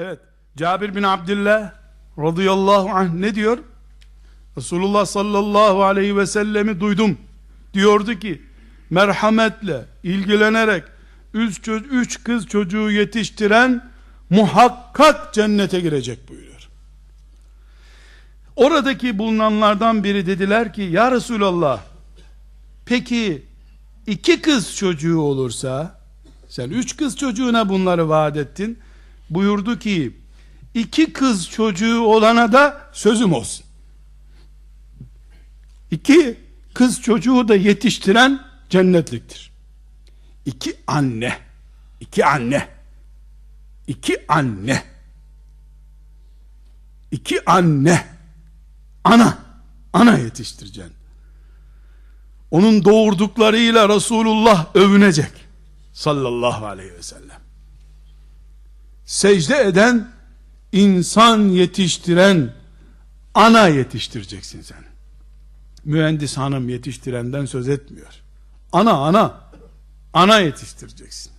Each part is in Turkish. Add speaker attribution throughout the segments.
Speaker 1: Evet. Cabir bin Abdullah radıyallahu anh ne diyor? Resulullah sallallahu aleyhi ve sellemi duydum. Diyordu ki merhametle ilgilenerek üç, üç kız çocuğu yetiştiren muhakkak cennete girecek buyuruyor. Oradaki bulunanlardan biri dediler ki ya Resulallah peki iki kız çocuğu olursa sen üç kız çocuğuna bunları vaat ettin buyurdu ki iki kız çocuğu olana da sözüm olsun. İki kız çocuğu da yetiştiren cennetliktir. İki anne, iki anne, iki anne, iki anne, ana, ana yetiştireceksin. Onun doğurduklarıyla Resulullah övünecek. Sallallahu aleyhi ve sellem. Secde eden, insan yetiştiren, ana yetiştireceksin sen. Mühendis hanım yetiştirenden söz etmiyor. Ana ana, ana yetiştireceksin.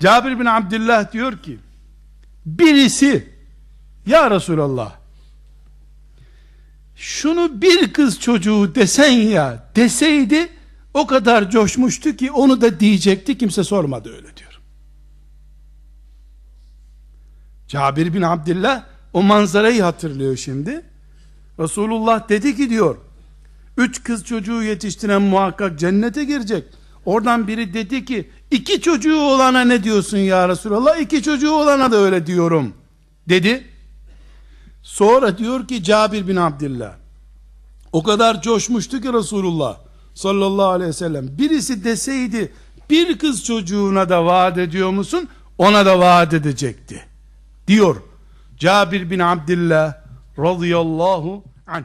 Speaker 1: Cabir bin Abdullah diyor ki, birisi, ya Resulallah, şunu bir kız çocuğu desen ya deseydi o kadar coşmuştu ki onu da diyecekti kimse sormadı öyle diyor. Cabir bin Abdullah o manzarayı hatırlıyor şimdi. Resulullah dedi ki diyor üç kız çocuğu yetiştiren muhakkak cennete girecek. Oradan biri dedi ki iki çocuğu olana ne diyorsun ya Resulallah? İki çocuğu olana da öyle diyorum dedi. Sonra diyor ki Cabir bin Abdullah o kadar coşmuştu ki Resulullah sallallahu aleyhi ve sellem birisi deseydi bir kız çocuğuna da vaat ediyor musun? Ona da vaat edecekti. Diyor Cabir bin Abdullah radıyallahu anh.